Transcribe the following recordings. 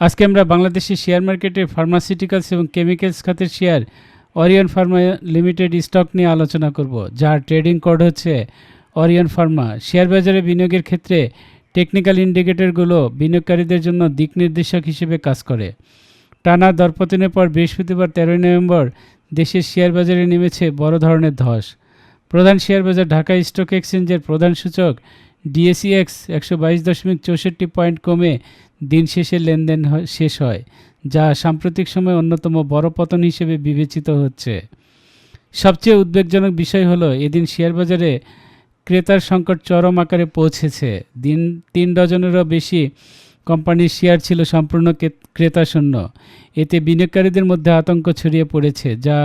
আজকে আমরা বাংলাদেশের শেয়ার মার্কেটে ফার্মাসিউটিক্যালস এবং কেমিক্যালস খাতের share Orion pharma limited stock নিয়ে আলোচনা করব, যার ট্রেডিং কোড হচ্ছে অরিয়ন ফার্মা শেয়ার বাজারে বিনিয়োগের ক্ষেত্রে টেকনিক্যাল ইন্ডিকেটরগুলো বিনিয়োগকারীদের জন্য দিক নির্দেশক হিসেবে কাজ করে। টানা দরপতনের পর বৃহস্পতিবার তেরোই নভেম্বর দেশের শেয়ার বাজারে নেমেছে বড় ধরনের ধস। প্রধান শেয়ার বাজার ঢাকা স্টক এক্সচেঞ্জের প্রধান সূচক ডিএসইএক্স একশো বাইশ দশমিক চৌষট্টি পয়েন্ট কমে দিন শেষে লেনদেন শেষ হয়, যা সাম্প্রতিক সময়ে অন্যতম বড় পতন হিসেবে বিবেচিত হচ্ছে। সবচেয়ে উদ্বেগজনক বিষয় হলো, এদিন শেয়ার বাজারে ক্রেতার সংকট চরম আকারে পৌঁছেছে। দিন তিন ডজনেরও বেশি কোম্পানির শেয়ার ছিল সম্পূর্ণ ক্রেতাশূন্য। এতে বিনিয়োগকারীদের মধ্যে আতঙ্ক ছড়িয়ে পড়েছে, যা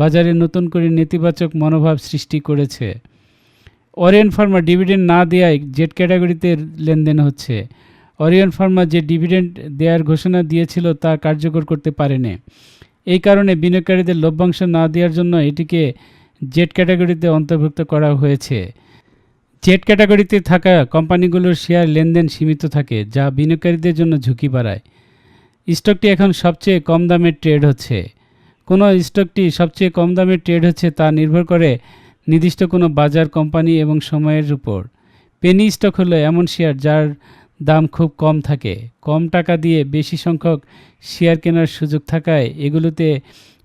বাজারে নতুন করে নেতিবাচক মনোভাব সৃষ্টি করেছে। অরিয়ন ফার্মা ডিভিডেন্ড না দেওয়ায় জেট ক্যাটাগরিতে লেনদেন হচ্ছে। অরিয়ন ফার্মা যে ডিভিডেন্ড দেওয়ার ঘোষণা দিয়েছিল তা কার্যকর করতে পারেনি। এই কারণে বিনিয়োগকারীদের লভ্যাংশ না দেওয়ার জন্য এটিকে জেট ক্যাটাগরিতে অন্তর্ভুক্ত করা হয়েছে। জেট ক্যাটাগরিতে থাকা কোম্পানিগুলোর শেয়ার লেনদেন সীমিত থাকে, যা বিনিয়োগকারীদের জন্য ঝুঁকি বাড়ায়। স্টকটি এখন সবচেয়ে কম দামে ট্রেড হচ্ছে। কোনো স্টকটি সবচেয়ে কম দামে ট্রেড হচ্ছে তা নির্ভর করে নির্দিষ্ট কোনো বাজার কোম্পানি এবং সময়ের উপর। পেনি স্টক হলো এমন শেয়ার যার দাম খুব কম থাকে। কম টাকা দিয়ে বেশি সংখ্যক শেয়ার কেনার সুযোগ থাকায় এগুলোতে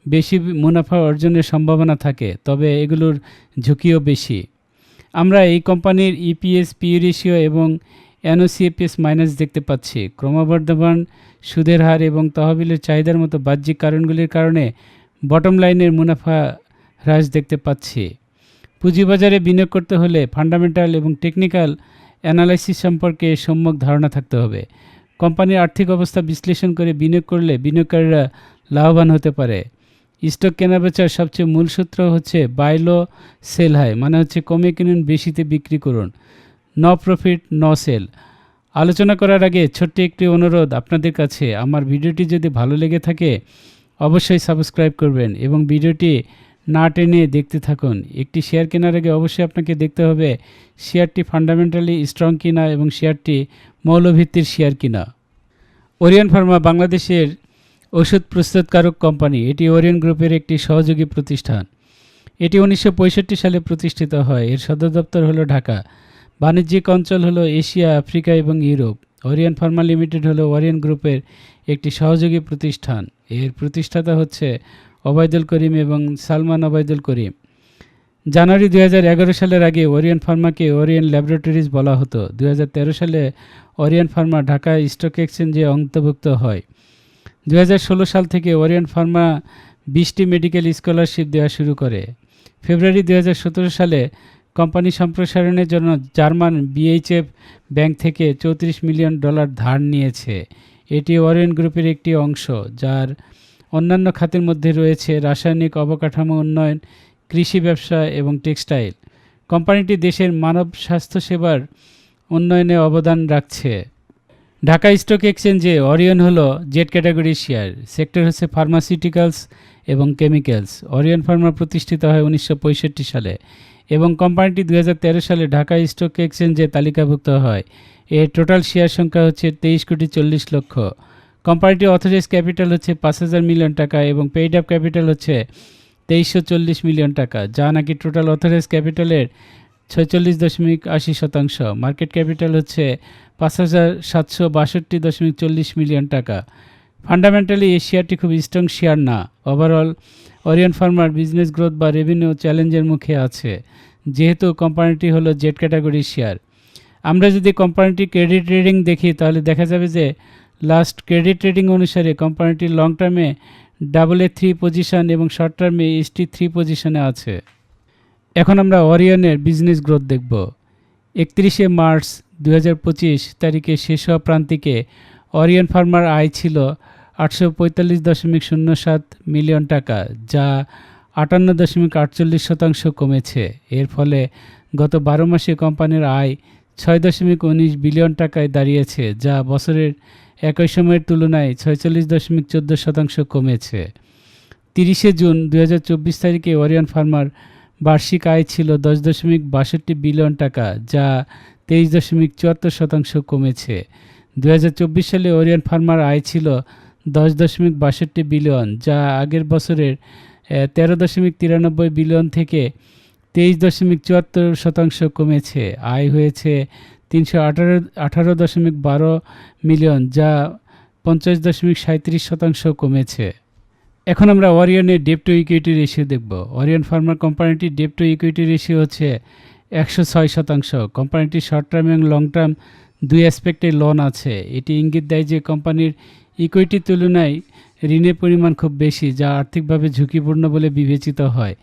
বেশি মুনাফা অর্জনের সম্ভাবনা থাকে, তবে এগুলোর ঝুঁকিও বেশি। আমরা এই কোম্পানির ইপিএস, পি রেশিও এবং এনওসিএপিএস মাইনাস দেখতে পাচ্ছি। ক্রমবর্ধমান সুদের হার এবং তহবিলের চাহিদার মতো বাহ্যিক কারণগুলির কারণে বটম লাইনের মুনাফা হ্রাস দেখতে পাচ্ছি। পুঁজিবাজারে বিনিয়োগ করতে হলে ফান্ডামেন্টাল এবং টেকনিক্যাল অ্যানালাইসিস সম্পর্কে সম্যক ধারণা থাকতে হবে। কোম্পানির আর্থিক অবস্থা বিশ্লেষণ করে বিনিয়োগ করলে বিনিয়োগকারীরা লাভবান হতে পারে। স্টক কেনাবেচার সবচেয়ে মূল সূত্র হচ্ছে বাইলো সেল হাই মানে হচ্ছে কমে কিনুন, বেশিতে বিক্রি করুন। ন প্রফিট ন সেল আলোচনা করার আগে ছোট্ট একটি অনুরোধ আপনাদের কাছে। আমার ভিডিওটি যদি ভালো লেগে থাকে, অবশ্যই সাবস্ক্রাইব করবেন এবং ভিডিওটি না টেনে দেখতে থাকুন। একটি শেয়ার কেনার আগে অবশ্যই আপনাকে দেখতে হবে, শেয়ারটি ফান্ডামেন্টালি স্ট্রং কিনা এবং শেয়ারটি মৌলভিত্তির শেয়ার কিনা। ওরিয়ন ফার্মা বাংলাদেশের ওষুধ প্রস্তুতকারক কোম্পানি, এটি ওরিয়ন গ্রুপের একটি সহযোগী প্রতিষ্ঠান। এটি উনিশশো পঁয়ষট্টি সালে প্রতিষ্ঠিত হয়। এর সদর দপ্তর হলো ঢাকা। বাণিজ্যিক অঞ্চল হলো এশিয়া, আফ্রিকা এবং ইউরোপ। ওরিয়ন ফার্মা লিমিটেড হলো ওরিয়ন গ্রুপের একটি সহযোগী প্রতিষ্ঠান। এর প্রতিষ্ঠাতা হচ্ছে ওবায়দুল করিম এবং সালমান ওবায়দুল করিম। জানুয়ারি দু হাজার এগারো সালের আগে ওরিয়ন ফার্মাকে ওরিয়ন ল্যাবরেটরিজ বলা হতো। দু হাজার তেরো সালে ওরিয়ন ফার্মা ঢাকা স্টক এক্সচেঞ্জে অন্তর্ভুক্ত হয়। দু হাজার ষোলো সাল থেকে ওরিয়ন ফার্মা বিশটি মেডিকেল স্কলারশিপ দেওয়া শুরু করে। ফেব্রুয়ারি দু হাজার সতেরো সালে কোম্পানি সম্প্রসারণের জন্য জার্মান বিএইচএফ ব্যাংক থেকে চৌত্রিশ মিলিয়ন ডলার ধার নিয়েছে। এটি ওরিয়ন গ্রুপের একটি অংশ, যার অন্যান্য খাতের মধ্যে রয়েছে রাসায়নিক অবকাঠামো উন্নয়ন, কৃষি ব্যবসা এবং টেক্সটাইল। কোম্পানিটি দেশের মানব স্বাস্থ্যসেবার উন্নয়নে অবদান রাখছে। ঢাকা স্টক এক্সচেঞ্জে অরিয়ন হলো জেড ক্যাটাগরি শেয়ার। সেক্টর হচ্ছে ফার্মাসিউটিক্যালস এবং কেমিক্যালস। অরিয়ন ফার্মা প্রতিষ্ঠিত হয় উনিশশো পঁয়ষট্টি সালে এবং কোম্পানিটি দু হাজার তেরো সালে ঢাকা স্টক এক্সচেঞ্জে তালিকাভুক্ত হয়। এর টোটাল শেয়ার সংখ্যা হচ্ছে তেইশ কোটি চল্লিশ লক্ষ। কোম্পানিটির অথরাইজ ক্যাপিটাল হচ্ছে পাঁচ হাজার মিলিয়ন টাকা এবং পেইড আপ ক্যাপিটাল হচ্ছে তেইশশো চল্লিশ মিলিয়ন টাকা, যা নাকি টোটাল অথরাইজ ক্যাপিটালের ছয়চল্লিশ দশমিক আশি শতাংশ। মার্কেট ক্যাপিটাল হচ্ছে পাঁচ হাজার সাতশো বাষট্টি দশমিক চল্লিশ মিলিয়ন টাকা। ফান্ডামেন্টালি এই শেয়ারটি খুব স্ট্রং শেয়ার না। ওভারঅল অরিয়ন ফার্মার বিজনেস গ্রোথ বা রেভিনিউ চ্যালেঞ্জের মুখে আছে। যেহেতু কোম্পানিটি হলো জেড ক্যাটাগরির শেয়ার আমরা যদি কোম্পানিটি ক্রেডিট রেটিং দেখি, তাহলে দেখা যাবে যে লাস্ট ক্রেডিট রেটিং অনুসারে কোম্পানিটি লং টার্মে ডাবল এ থ্রি পজিশন এবং শর্ট টার্মে এসটি থ্রি পজিশনে আছে। এখন আমরা অরিয়নের বিজনেস গ্রোথ দেখব। একত্রিশে মার্চ দু হাজার পঁচিশ তারিখে শেষ হওয়া প্রান্তিকে অরিয়ন ফার্মার আয় ছিল আটশো পঁয়তাল্লিশ দশমিক শূন্য সাত মিলিয়ন টাকা, যা আটান্ন দশমিক আটচল্লিশ শতাংশ কমেছে। এর ফলে গত বারো মাসে কোম্পানির আয় ছয় দশমিক উনিশ বিলিয়ন টাকায় দাঁড়িয়েছে, যা বছরের একই সময়ের তুলনায় ছয়চল্লিশ দশমিক চোদ্দ শতাংশ কমেছে। তিরিশে জুন দু হাজার চব্বিশ তারিখে ওরিয়ন ফার্মার বার্ষিক আয় ছিল দশ দশমিক বাষট্টি বিলিয়ন টাকা, যা তেইশ দশমিক চুয়াত্তর শতাংশ কমেছে। দু হাজার চব্বিশ সালে ওরিয়ন ফার্মার আয় ছিল দশ দশমিক বাষট্টি বিলিয়ন, যা আগের বছরের তেরো দশমিক তিরানব্বই বিলিয়ন থেকে তেইশ দশমিক চুয়াত্তর শতাংশ কমেছে। আয় হয়েছে তিনশো আঠারো আঠারো দশমিক বারো মিলিয়ন, যা পঞ্চাশ দশমিক সাঁত্রিশ শতাংশ কমেছে। এখন আমরা ওরিয়নের ডেপ টু ইকুইটি রেশিও দেখব। ওরিয়ন ফার্মার কোম্পানিটির ডেপ টু ইকুইটি রেশিও হচ্ছে একশো ছয় শতাংশ। কোম্পানিটির শর্ট টার্ম এবং লং টার্ম দুই অ্যাসপেক্টে লোন আছে। এটি ইঙ্গিত দেয় যে কোম্পানির ইকুইটির তুলনায় ঋণের পরিমাণ খুব বেশি, যা আর্থিকভাবে ঝুঁকিপূর্ণ বলে বিবেচিত হয়।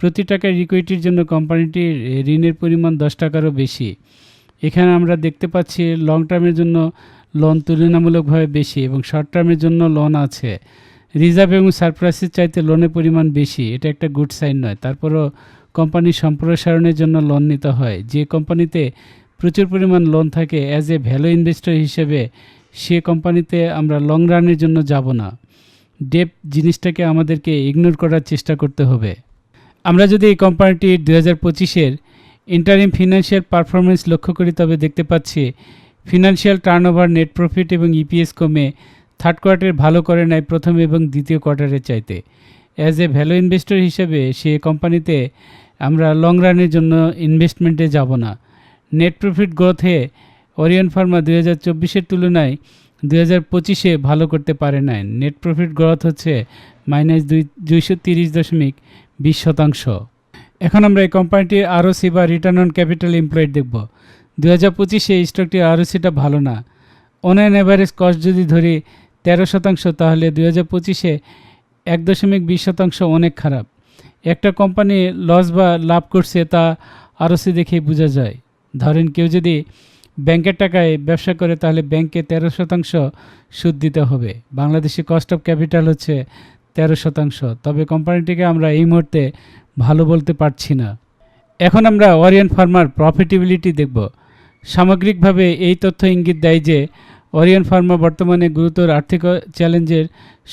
প্রতি টাকার ইকুইটির জন্য কোম্পানিটির ঋণের পরিমাণ দশ টাকারও বেশি। এখানে আমরা দেখতে পাচ্ছি লং টার্মের জন্য লোন তুলনামূলকভাবে বেশি এবং শর্ট টার্মের জন্য লোন আছে। রিজার্ভ এবং সারপ্রাইসের চাইতে লোনের পরিমাণ বেশি, এটা একটা গুড সাইন নয়। তারপরও কোম্পানির সম্প্রসারণের জন্য লোন নিতে হয়। যে কোম্পানিতে প্রচুর পরিমাণ লোন থাকে অ্যাজ এ ভ্যালু ইনভেস্টর হিসেবে সে কোম্পানিতে আমরা লং রানের জন্য যাব না। ডেপ জিনিসটাকে আমাদেরকে ইগনোর করার চেষ্টা করতে হবে। আমরা যদি এই কোম্পানিটি দু হাজার পঁচিশের ইন্টারিম ফিনান্সিয়াল পারফরমেন্স লক্ষ্য করি, তবে দেখতে পাচ্ছি ফিনান্সিয়াল টার্নওভার নেট প্রফিট এবং ইপিএস কমে। থার্ড কোয়ার্টারে ভালো করে নেয় প্রথম এবং দ্বিতীয় কোয়ার্টারের চাইতে। অ্যাজ এ ভ্যালু ইনভেস্টর হিসেবে সে কোম্পানিতে আমরা লং রানের জন্য ইনভেস্টমেন্টে যাব না। নেট প্রফিট গ্রোথে ওরিয়ন ফার্মা দুই হাজার চব্বিশের তুলনায় দুই হাজার পঁচিশে ভালো করতে পারে নাই। নেট প্রফিট গ্রোথ হচ্ছে মাইনাস দুই, দুইশো তিরিশ দশমিক বিশ শতাংশ। এখন আমরা এই কোম্পানিটির আরওসি বা রিটার্ন অন ক্যাপিটাল এমপ্লয়েড দেখব। দু হাজার পঁচিশে স্টকটির আরওসিটা ভালো না। অন অ্যান অ্যাভারেজ কস্ট যদি ধরি তেরো শতাংশ, তাহলে দু হাজার পঁচিশে এক দশমিক বিশ শতাংশ অনেক খারাপ। একটা কোম্পানি লস বা লাভ করছে তা আরওসি দেখেই বোঝা যায়। ধরেন কেউ যদি ব্যাংকের টাকায় ব্যবসা করে, তাহলে ব্যাংকে তেরো শতাংশ সুদ দিতে হবে। বাংলাদেশে কস্ট অফ ক্যাপিটাল হচ্ছে তেরো শতাংশ। তবে কোম্পানিটিকে আমরা এই মুহূর্তে ভালো বলতে পারছি না। এখন আমরা ওরিয়ন ফার্মার প্রফিটেবিলিটি দেখব। সামগ্রিকভাবে এই তথ্য ইঙ্গিত দেয় যে, ওরিয়ন ফার্মা বর্তমানে গুরুতর আর্থিক চ্যালেঞ্জের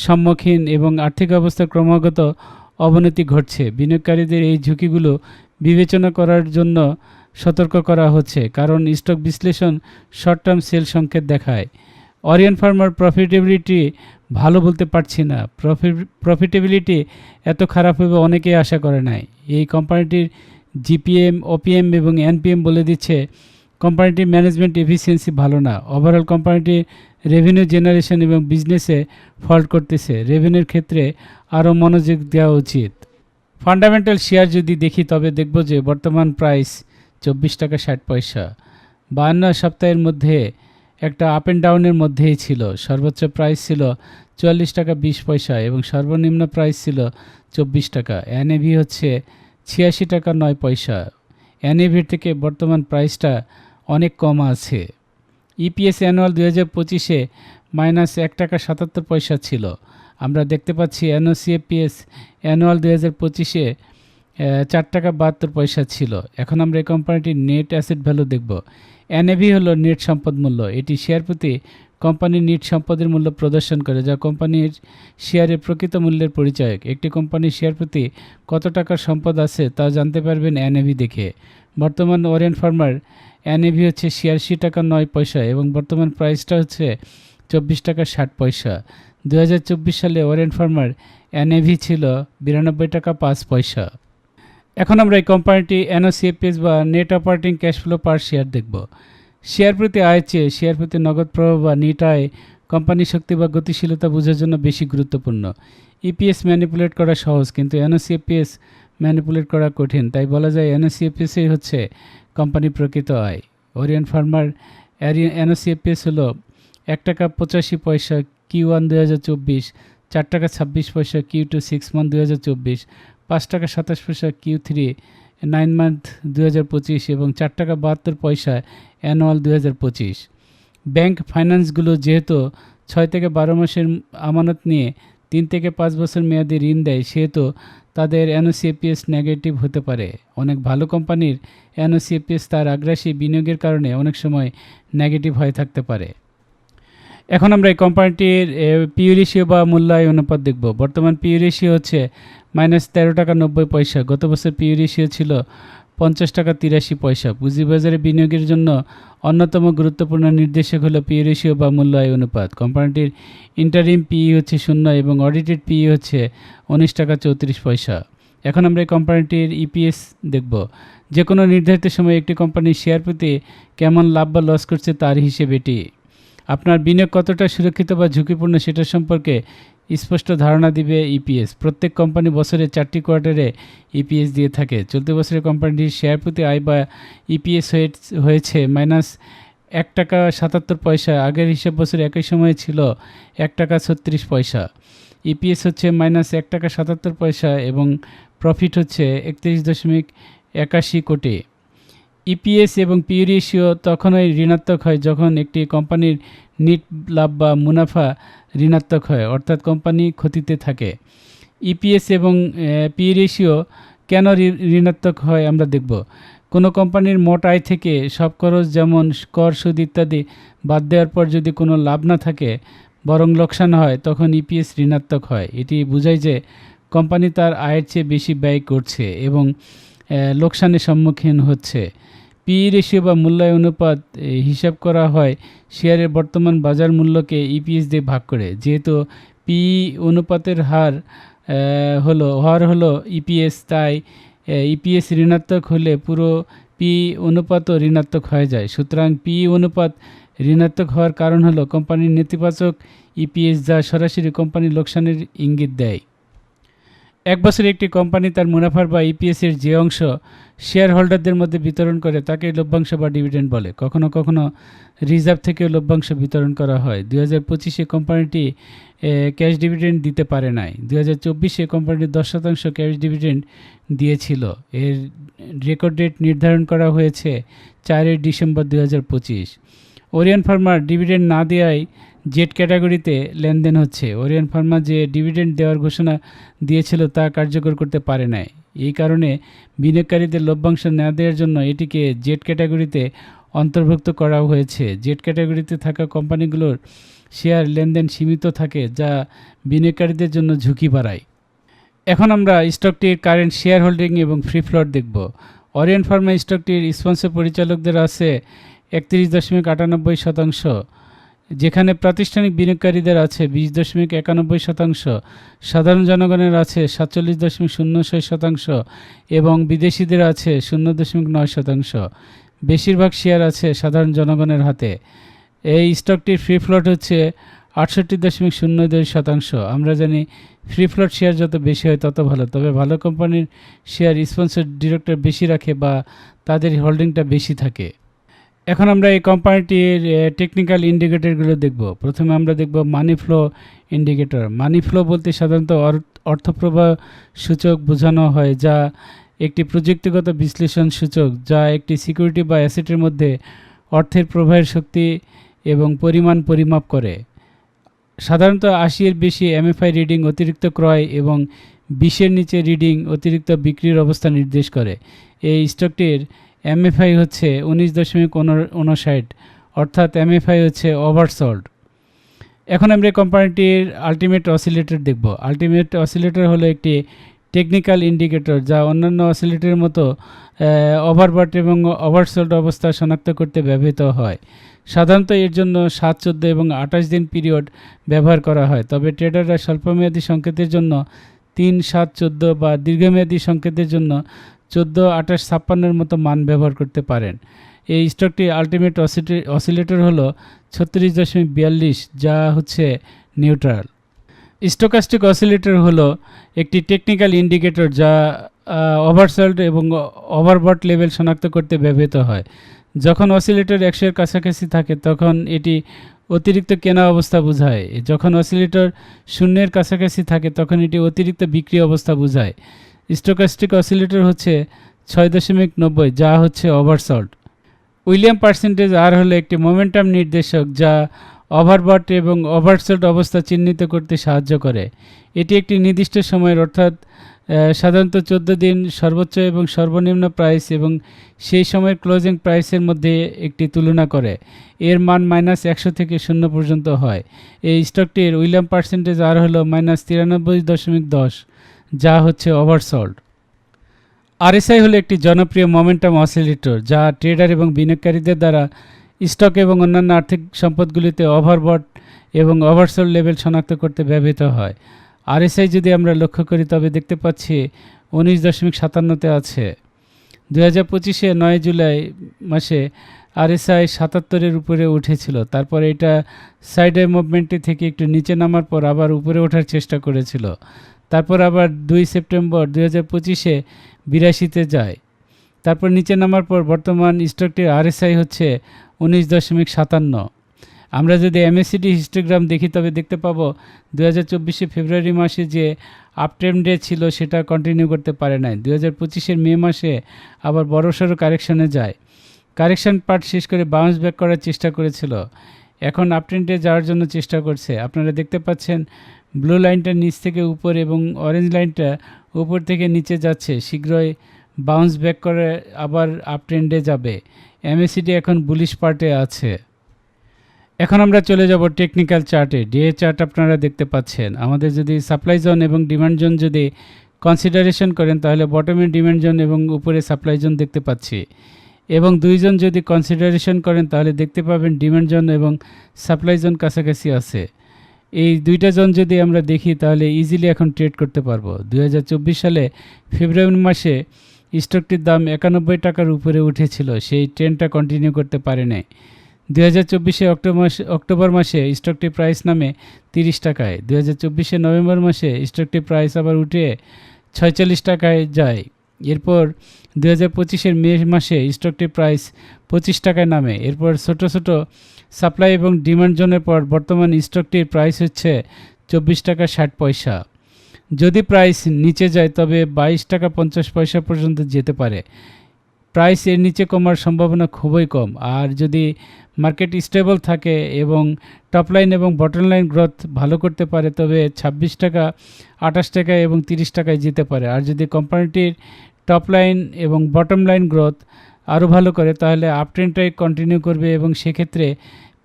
সম্মুখীন এবং আর্থিক অবস্থার ক্রমাগত অবনতি ঘটছে। বিনিয়োগকারীদের এই ঝুঁকিগুলো বিবেচনা করার জন্য সতর্ক করা হচ্ছে, কারণ স্টক বিশ্লেষণ শর্ট টার্ম সেল সংকেত দেখায়। অরিয়ন ফার্মার প্রফিটেবিলিটি ভালো বলতে পারছি না। প্রফিটেবিলিটি এত খারাপ হবে অনেকেই আশা করে নাই। এই কোম্পানিটির জিপিএম ওপিএম এবং এনপিএম বলে দিচ্ছে কোম্পানিটির ম্যানেজমেন্ট এফিসিয়েন্সি ভালো না। ওভারঅল কোম্পানিটির রেভিনিউ জেনারেশন এবং বিজনেসে ফল্ট করতেছে। রেভিনিউর ক্ষেত্রে আরও মনোযোগ দেওয়া উচিত। ফান্ডামেন্টাল শেয়ার যদি দেখি, তবে দেখব যে বর্তমান প্রাইস চব্বিশ টাকা ষাট পয়সা। বায়ান্ন সপ্তাহের মধ্যে একটা আপ অ্যান্ড ডাউনের মধ্যেই ছিল। সর্বোচ্চ প্রাইস ছিল চুয়াল্লিশ টাকা বিশ পয়সা এবং সর্বনিম্ন প্রাইস ছিল চব্বিশ টাকা। এনএভি হচ্ছে ছিয়াশি টাকা নয় পয়সা। এনএভির থেকে বর্তমান প্রাইসটা অনেক কম আছে। ইপিএস অ্যানুয়াল দু হাজার পঁচিশে মাইনাস এক টাকা সাতাত্তর পয়সা ছিল। আমরা দেখতে পাচ্ছি এনওসিএপিএস অ্যানুয়াল দু হাজার পঁচিশে চার টাকা বাহাত্তর পয়সা ছিল। এখন আমরা এই কোম্পানিটির নেট অ্যাসেট ভ্যালু দেখব। এনএভি হলো নেট সম্পদ মূল্য। এটি শেয়ার প্রতি কোম্পানির নিট সম্পদের মূল্য প্রদর্শন করে, যা কোম্পানির শেয়ারের প্রকৃত মূল্যের পরিচায়ক। একটি কোম্পানির শেয়ার প্রতি কত টাকার সম্পদ আছে তা জানতে পারবেন এনএভি দেখে। বর্তমান ওরিয়ন ফার্মার, এনএভি হচ্ছে ছিয়াশি টাকা নয় পয়সা এবং বর্তমান প্রাইসটা হচ্ছে চব্বিশ টাকা ষাট পয়সা। দু হাজার চব্বিশ সালে ওরিয়ন ফার্মার এনএভি ছিল বিরানব্বই টাকা পাঁচ পয়সা। এখন আমরা এই কোম্পানিটি এনওসিএপিএস বা net operating cash flow per share দেখব। শেয়ার প্রতি আয় চেয়ে শেয়ার প্রতি নগদ প্রবাহ বা নিট আয় কোম্পানির শক্তি বা গতিশীলতা বোঝার জন্য বেশি গুরুত্বপূর্ণ। ইপিএস ম্যানিপুলেট করা সহজ, কিন্তু এনওসিএপিএস ম্যানিপুলেট করা কঠিন। তাই বলা যায় এনওসিএপিএসই হচ্ছে কোম্পানির প্রকৃত আয়। ওরিয়ন ফার্মার এনওসিএপিএস হলো এক টাকা পঁচাশি পয়সা কিউ ওয়ান দু হাজার চব্বিশ, চার টাকা ছাব্বিশ পয়সা কিউ টু সিক্স মান্থ দু হাজার চব্বিশ পাঁচ টাকা সাতাশ পয়সা কিউ থ্রি নাইন মান্থ দু হাজার পঁচিশ এবং চার টাকা বাহাত্তর পয়সা অ্যানুয়াল দু হাজার পঁচিশ। ব্যাংক ফাইন্যান্সগুলো যেহেতু ছয় থেকে বারো মাসের আমানত নিয়ে তিন থেকে পাঁচ বছর মেয়াদি ঋণ দেয়, সেহেতু তাদের এনওসিএপিএস নেগেটিভ হতে পারে। অনেক ভালো কোম্পানির এনওসিএপিএস তার আগ্রাসী বিনিয়োগের কারণে অনেক সময় নেগেটিভ হয়ে থাকতে পারে। এখন আমরা এই কোম্পানিটির পিউ রেশিও বা মূল্যায় অনুপাত দেখব। বর্তমান পিউ রেশিও হচ্ছে মাইনাস তেরো টাকা নব্বই পয়সা। গত বছর পিউ রেশিও ছিল পঞ্চাশ টাকা তিরাশি পয়সা। পুঁজিবাজারে বিনিয়োগের জন্য অন্যতম গুরুত্বপূর্ণ নির্দেশক হলো পি রেশিও বা মূল্য আয় অনুপাত। কোম্পানিটির ইন্টারিম পি হচ্ছে শূন্য এবং অডিটেড পি হচ্ছে উনিশ টাকা চৌত্রিশ পয়সা। এখন আমরা এই কোম্পানিটির ইপিএস দেখব। যে কোনো নির্ধারিত সময়ে একটি কোম্পানির শেয়ার প্রতি কেমন লাভ বা লস করছে তার হিসেবে এটি। আপনার বিনিয়োগ কতটা সুরক্ষিত বা ঝুঁকিপূর্ণ সেটা সম্পর্কে স্পষ্ট ধারণা দিবে ইপিএস প্রত্যেক কোম্পানি বছরে চারটি কোয়ার্টারে ইপিএস দিয়ে থাকে। চলতি বছরে কোম্পানিটির শেয়ার প্রতি আয় বা ইপিএস হয়েছে মাইনাস এক টাকা সাতাত্তর পয়সা। আগের হিসাব বছর একই সময়ে ছিল এক টাকা ছত্রিশ পয়সা। ইপিএস হচ্ছে মাইনাস এক টাকা সাতাত্তর পয়সা এবং প্রফিট হচ্ছে একত্রিশ দশমিক একাশি কোটি। ইপিএস এবং পি রেশিও তখনই ঋণাত্মক হয় যখন একটি কোম্পানির নিট লাভ বা মুনাফা ঋণাত্মক হয়, অর্থাৎ কোম্পানি ক্ষতিতে থাকে। ইপিএস এবং পি রেশিও কেন ঋণাত্মক হয় আমরা দেখব। কোনো কোম্পানির মোট আয় থেকে সব খরচ যেমন কর, সুদ ইত্যাদি বাদ দেওয়ার পর যদি কোনো লাভ না থাকে, বরং লোকসান হয়, তখন ইপিএস ঋণাত্মক হয়। এটি বোঝায় যে কোম্পানি তার আয়ের চেয়ে বেশি ব্যয় করছে এবং লোকসানের সম্মুখীন হচ্ছে। পি রেশিও বা মূল্যায় অনুপাত হিসাব করা হয় শেয়ারের বর্তমান বাজার মূল্যকে ইপিএস দিয়ে ভাগ করে। যেহেতু পি অনুপাতের হার হলো, হর হলো ইপিএস, তাই ইপিএস ঋণাত্মক হলে পুরো পি অনুপাতও ঋণাত্মক হয়ে যায়। সুতরাং পি অনুপাত ঋণাত্মক হওয়ার কারণ হলো কোম্পানির নেতিবাচক ইপিএস যা সরাসরি কোম্পানির লোকসানের ইঙ্গিত দেয়। এক বছরে একটি কোম্পানি তার মুনাফার বা ইপিএসের যে অংশ শেয়ার হোল্ডারদের মধ্যে বিতরণ করে, তাকে লভ্যাংশ বা ডিভিডেন্ড বলে। কখনো কখনো রিজার্ভ থেকেও লভ্যাংশ বিতরণ করা হয়। দুই হাজার পঁচিশে কোম্পানিটি ক্যাশ ডিভিডেন্ড দিতে পারে নাই। দুই হাজার চব্বিশে কোম্পানিটি দশ শতাংশ ক্যাশ ডিভিডেন্ড দিয়েছিল। এর রেকর্ড ডেট নির্ধারণ করা হয়েছে চারই ডিসেম্বর দুই হাজার পঁচিশ। ওরিয়ান ফার্মার ডিভিডেন্ড না দেওয়ায় জেট ক্যাটাগরিতে লেনদেন হচ্ছে। ওরিয়ন ফার্মা যে ডিভিডেন্ড দেওয়ার ঘোষণা দিয়েছিল তা কার্যকর করতে পারে নাই। এই কারণে বিনিয়োগকারীদের লভ্যাংশ না দেওয়ার জন্য এটিকে জেট ক্যাটাগরিতে অন্তর্ভুক্ত করা হয়েছে। জেট ক্যাটাগরিতে থাকা কোম্পানিগুলোর শেয়ার লেনদেন সীমিত থাকে, যা বিনিয়োগকারীদের জন্য ঝুঁকি বাড়ায়। এখন আমরা স্টকটির কারেন্ট শেয়ার হোল্ডিং এবং ফ্রি ফ্লোট দেখব। অরিয়ন ফার্মা স্টকটির স্পন্সর পরিচালকদের আছে একত্রিশ দশমিক আটানব্বই শতাংশ। যেখানে প্রাতিষ্ঠানিক বিনিয়োগকারীদের আছে বিশ দশমিক একানব্বই শতাংশ, সাধারণ জনগণের আছে সাতচল্লিশ দশমিক শূন্য ছয় শতাংশ এবং বিদেশিদের আছে শূন্য দশমিক নয় শতাংশ। বেশিরভাগ শেয়ার আছে সাধারণ জনগণের হাতে। এই স্টকটির ফ্রি ফ্লোট হচ্ছে আটষট্টি দশমিক শূন্য দুই শতাংশ। আমরা জানি ফ্রি ফ্লোট শেয়ার যত বেশি হয় তত ভালো। তবে ভালো কোম্পানির শেয়ার স্পন্সর ডিরেক্টর বেশি রাখে বা তাদের হোল্ডিংটা বেশি থাকে। এখন আমরা এই কোম্পানিটির টেকনিক্যাল ইন্ডিকেটরগুলো দেখব। প্রথমে আমরা দেখব money flow indicator money flow বলতে সাধারণত অর- অর্থপ্রবাহ সূচক বোঝানো হয়, যা একটি প্রযুক্তিগত বিশ্লেষণ সূচক, যা একটি সিকিউরিটি বা অ্যাসেটের মধ্যে অর্থের প্রবাহের শক্তি এবং পরিমাণ পরিমাপ করে। সাধারণত আশির বেশি এমএফআই রিডিং অতিরিক্ত ক্রয় এবং বিশের নিচে রিডিং অতিরিক্ত বিক্রির অবস্থা নির্দেশ করে। এই স্টকটির এমএফআই হচ্ছে উনিশ দশমিক উনষাট, অর্থাৎ এমএফআই হচ্ছে ওভারসোল্ড এখন আমরা কোম্পানিটির আলটিমেট অসিলেটর দেখব। আলটিমেট অসিলেটর হলো একটি টেকনিক্যাল ইন্ডিকেটর যা অন্যান্য অসিলেটরের মতো ওভারবাট এবং ওভারসোল্ড অবস্থা শনাক্ত করতে ব্যবহৃত হয়। সাধারণত এর জন্য সাত, চোদ্দ এবং আঠাশ দিন পিরিয়ড ব্যবহার করা হয়। তবে ট্রেডাররা স্বল্পমেয়াদী সংকেতের জন্য তিন, সাত, চোদ্দ বা দীর্ঘমেয়াদী সংকেতের জন্য চোদ্দ, আঠাশ, ছাপ্পান্নের মতো মান ব্যবহার করতে পারেন। এই স্টকটি আলটিমেট অসিলেটর হলো ছত্রিশ দশমিক বিয়াল্লিশ, যা হচ্ছে নিউট্রাল। স্টোকাস্টিক অসিলেটর হলো একটি টেকনিক্যাল ইন্ডিকেটর যা ওভারসল্ট এবং ওভারবট লেভেল শনাক্ত করতে ব্যবহৃত হয়। যখন অসিলেটর একশোর কাছাকাছি থাকে, তখন এটি অতিরিক্ত কেনা অবস্থা বোঝায়। যখন অসিলেটর শূন্যের কাছাকাছি থাকে, তখন এটি অতিরিক্ত বিক্রি অবস্থা বোঝায়। স্টোকাস্টিক অসিলেটর হচ্ছে ছয় দশমিক নব্বই, যা হচ্ছে ওভারসল্ট উইলিয়াম পার্সেন্টেজ আর হলো একটি মোমেন্টাম নির্দেশক যা ওভারবট এবং ওভারসল্ট অবস্থা চিহ্নিত করতে সাহায্য করে। এটি একটি নির্দিষ্ট সময়ের অর্থাৎ সাধারণত চোদ্দ দিন সর্বোচ্চ এবং সর্বনিম্ন প্রাইস এবং সেই সময়ের ক্লোজিং প্রাইসের মধ্যে একটি তুলনা করে। এর মান মাইনাস একশো থেকে শূন্য পর্যন্ত হয়। এই স্টকটির উইলিয়াম পার্সেন্টেজ আর হলো মাইনাস তিরানব্বই দশমিক দশ। যা হচ্ছে ওভারসল্ট আরএসআই হলো একটি জনপ্রিয় মোমেন্টাম অসিলেটর যা ট্রেডার এবং বিনিয়োগকারীদের দ্বারা স্টক এবং অন্যান্য আর্থিক সম্পদগুলিতে ওভারবট এবং ওভারসোল লেভেল শনাক্ত করতে ব্যবহৃত হয়। আরএসআই যদি আমরা লক্ষ্য করি, তবে দেখতে পাচ্ছি উনিশ দশমিক সাতান্নতে আছে। দু হাজার পঁচিশে নয় জুলাই মাসে আরএসআই সাতাত্তরের উপরে উঠেছিল। তারপরে এটা সাইডে মুভমেন্টটি থেকে একটু নিচে নামার পর আবার উপরে ওঠার চেষ্টা করেছিল। তারপর আবার দুই সেপ্টেম্বর দুই হাজার পঁচিশে বিরাশিতে যায়। তারপর নিচে নামার পর বর্তমান স্টকটির আরএসআই হচ্ছে উনিশ দশমিক সাতান্ন। আমরা যদি এমএসিডি হিস্টোগ্রাম দেখি, তবে দেখতে পাবো দু হাজার চব্বিশে ফেব্রুয়ারি মাসে যে আপট্রেন্ডে ছিল, সেটা কন্টিনিউ করতে পারে নাই। দু হাজার পঁচিশের মে মাসে আবার বড়সড় কারেকশনে যায়। কারেকশন পার্ট শেষ করে বাউন্স ব্যাক করার চেষ্টা করেছিল। এখন আপট্রেন্ডে যাওয়ার জন্য চেষ্টা করছে। আপনারা দেখতে পাচ্ছেন ব্লু লাইনটা নিচ থেকে উপর এবং অরেঞ্জ লাইনটা উপর থেকে নিচে যাচ্ছে, শীঘ্রই বাউন্স ব্যাক করে আবার আপট্রেন্ডে যাবে। এমএসিডি এখন বুলিশ পার্টে আছে। এখন আমরা চলে যাব টেকনিক্যাল চার্টে ডিএ চার্ট আপনারা দেখতে পাচ্ছেন। আমাদের যদি সাপ্লাই জোন এবং ডিমান্ড জোন যদি কনসিডারেশন করেন, তাহলে বটমে ডিমান্ড জোন এবং উপরে সাপ্লাই জোন দেখতে পাচ্ছি। এবং দুইজন যদি কনসিডারেশন করেন, তাহলে দেখতে পাবেন ডিমান্ড জোন এবং সাপ্লাই জোন কাছাকাছি আছে। এই দুইটা জোন যদি আমরা দেখি, তাহলে ইজিলি এখন ট্রেড করতে পারব। দুই হাজার চব্বিশ সালে ফেব্রুয়ারি মাসে স্টকটির দাম একানব্বই টাকার উপরে উঠেছিল। সেই ট্রেনটা কন্টিনিউ করতে পারে নাই। দুই হাজার চব্বিশে অক্টোবর মাসে অক্টোবর মাসে স্টকটির প্রাইস নামে তিরিশ টাকায়। দুই হাজার চব্বিশে নভেম্বর মাসে স্টকটির প্রাইস আবার উঠে ছয়চল্লিশ টাকায় যায়। এরপর দু হাজার পঁচিশের মে মাসে স্টকটির প্রাইস পঁচিশ টাকায় নামে। এরপর ছোট ছোট সাপ্লাই এবং ডিমান্ড জোনের পর বর্তমান স্টকটির প্রাইস হচ্ছে চব্বিশ টাকা ষাট পয়সা। যদি প্রাইস নিচে যায়, তবে বাইশ টাকা পঞ্চাশ পয়সা পর্যন্ত যেতে পারে। প্রাইস এর নিচে কমার সম্ভাবনা খুবই কম। আর যদি মার্কেট স্টেবল থাকে এবং টপ লাইন এবং বটম লাইন গ্রোথ ভালো করতে পারে, তবে ছাব্বিশ টাকা, আঠাশ টাকা এবং তিরিশ টাকায় যেতে পারে। আর যদি কোম্পানিটির টপ লাইন এবং বটম লাইন গ্রোথ আরও ভালো করে, তাহলে আপ ট্রেন্ডটাই কন্টিনিউ করবে এবং সেক্ষেত্রে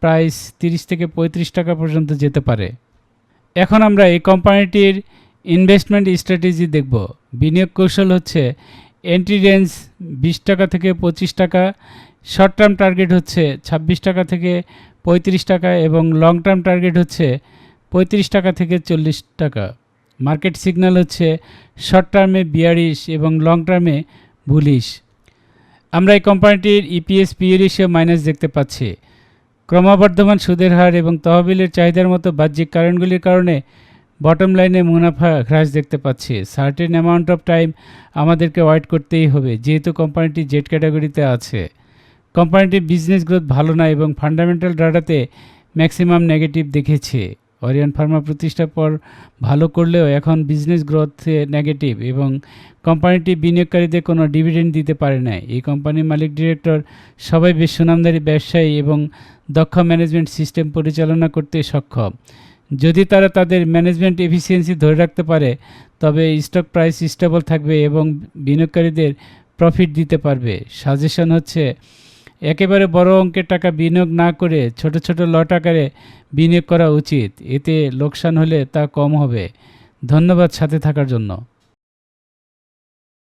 প্রাইস তিরিশ থেকে পঁয়ত্রিশ টাকা পর্যন্ত যেতে পারে। এখন আমরা এই কোম্পানিটির ইনভেস্টমেন্ট স্ট্র্যাটেজি দেখব। বিনিয়োগ কৌশল হচ্ছে এন্ট্রি রেঞ্জ বিশ টাকা থেকে পঁচিশ টাকা শর্ট টার্ম টার্গেট হচ্ছে ছাব্বিশ টাকা থেকে পঁয়ত্রিশ টাকা এবং লং টার্ম টার্গেট হচ্ছে পঁয়ত্রিশ টাকা থেকে চল্লিশ টাকা। মার্কেট সিগন্যাল হচ্ছে শর্ট টার্মে বিয়ারিশ এবং লং টার্মে বুলিশ আমরা এই কোম্পানিটির ইপিএস পিএ রেশিও মাইনাস দেখতে পাচ্ছি। ক্রমবর্ধমান সুদের হার এবং তহবিলের চাহিদার মতো বাহ্যিক কারণগুলির কারণে বটম লাইনে মুনাফা হ্রাস দেখতে পাচ্ছি। সার্টেন অ্যামাউন্ট অফ টাইম আমাদেরকে ওয়েট করতেই হবে, যেহেতু কোম্পানিটি জেড ক্যাটাগরিতে আছে। কোম্পানিটির বিজনেস গ্রোথ ভালো না এবং ফান্ডামেন্টাল ডাটাতে ম্যাক্সিমাম নেগেটিভ দেখেছে। অরিয়ান ফার্মা প্রতিষ্ঠার পর ভালো করলেও এখন বিজনেস গ্রোথ নেগেটিভ এবং কোম্পানিটি বিনিয়োগকারীদের কোনো ডিভিডেন্ড দিতে পারে না এই কোম্পানির মালিক ডিরেক্টর সবাই বেশ সুনামদারি ব্যবসায়ী এবং দক্ষ ম্যানেজমেন্ট সিস্টেম পরিচালনা করতে সক্ষম। যদি তারা তাদের ম্যানেজমেন্ট এফিসিয়েন্সি ধরে রাখতে পারে, তবে স্টক প্রাইস স্টেবল থাকবে এবং বিনিয়োগকারীদের প্রফিট দিতে পারবে। সাজেশন হচ্ছে, একেবারে বড় অঙ্কের টাকা বিনিয়োগ না করে ছোট ছোট লট আকারে বিনিয়োগ করা উচিত। এতে লোকসান হলে তা কম হবে। ধন্যবাদ সাথে থাকার জন্য।